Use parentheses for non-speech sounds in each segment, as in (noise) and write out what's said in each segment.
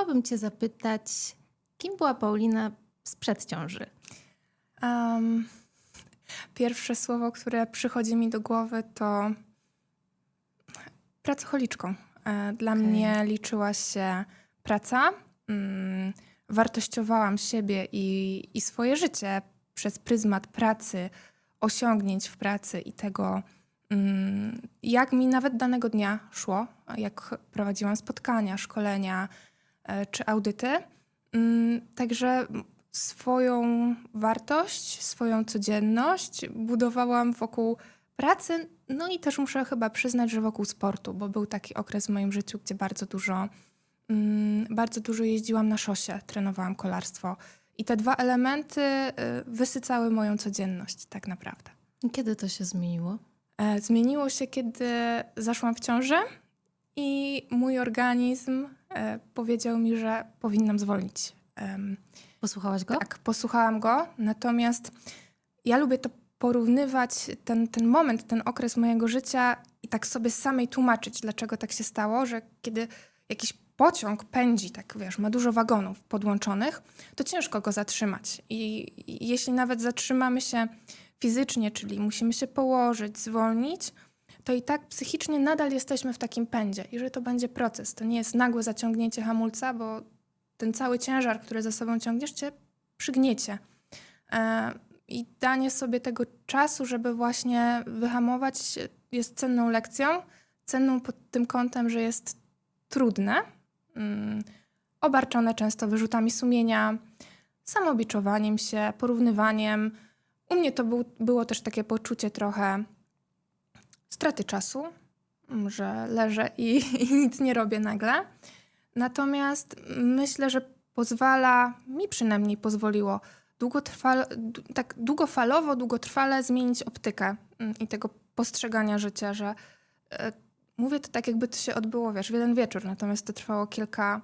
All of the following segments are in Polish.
chciałabym Cię zapytać, kim była Paulina sprzed ciąży? Um, pierwsze słowo, które przychodzi mi do głowy, to pracocholiczką. E, Dla Okej. mnie liczyła się praca. Mm, wartościowałam siebie i, i swoje życie przez pryzmat pracy, osiągnięć w pracy i tego, mm, jak mi nawet danego dnia szło, jak prowadziłam spotkania, szkolenia czy audyty. Mm, Także swoją wartość, swoją codzienność budowałam wokół pracy, no i też muszę chyba przyznać, że wokół sportu, bo był taki okres w moim życiu, gdzie bardzo dużo, mm, bardzo dużo jeździłam na szosie, trenowałam kolarstwo. I te dwa elementy y, wysycały moją codzienność, tak naprawdę. Kiedy to się zmieniło? E, Zmieniło się, kiedy zaszłam w ciążę i mój organizm e, powiedział mi, że powinnam zwolnić. Posłuchałaś go? Tak, posłuchałam go, natomiast ja lubię to porównywać, ten, ten moment, ten okres mojego życia i tak sobie samej tłumaczyć, dlaczego tak się stało, że kiedy jakiś pociąg pędzi, tak wiesz, ma dużo wagonów podłączonych, to ciężko go zatrzymać. I, i jeśli nawet zatrzymamy się fizycznie, czyli musimy się położyć, zwolnić, to i tak psychicznie nadal jesteśmy w takim pędzie. I że to będzie proces. To nie jest nagłe zaciągnięcie hamulca, bo ten cały ciężar, który za sobą ciągniesz, cię przygniecie. E, I danie sobie tego czasu, żeby właśnie wyhamować, jest cenną lekcją. Cenną pod tym kątem, że jest trudne, mm, obarczone często wyrzutami sumienia, samobiczowaniem się, porównywaniem. U mnie to był, było też takie poczucie trochę straty czasu, mm, że leżę i, (laughs) i nic nie robię nagle. Natomiast myślę, że pozwala, mi przynajmniej pozwoliło, długotrwale, d- tak długofalowo, długotrwale zmienić optykę mm, i tego postrzegania życia, że e, mówię to tak, jakby to się odbyło, wiesz, w jeden wieczór, natomiast to trwało kilka,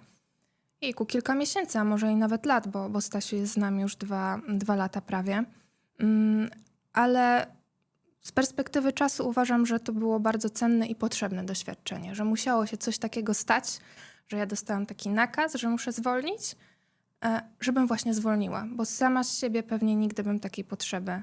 jejku, kilka miesięcy, a może i nawet lat, bo, bo Stasiu jest z nami już dwa, dwa lata prawie. Mm, ale z perspektywy czasu uważam, że to było bardzo cenne i potrzebne doświadczenie, że musiało się coś takiego stać, że ja dostałam taki nakaz, że muszę zwolnić, e, żebym właśnie zwolniła, bo sama z siebie pewnie nigdy bym takiej potrzeby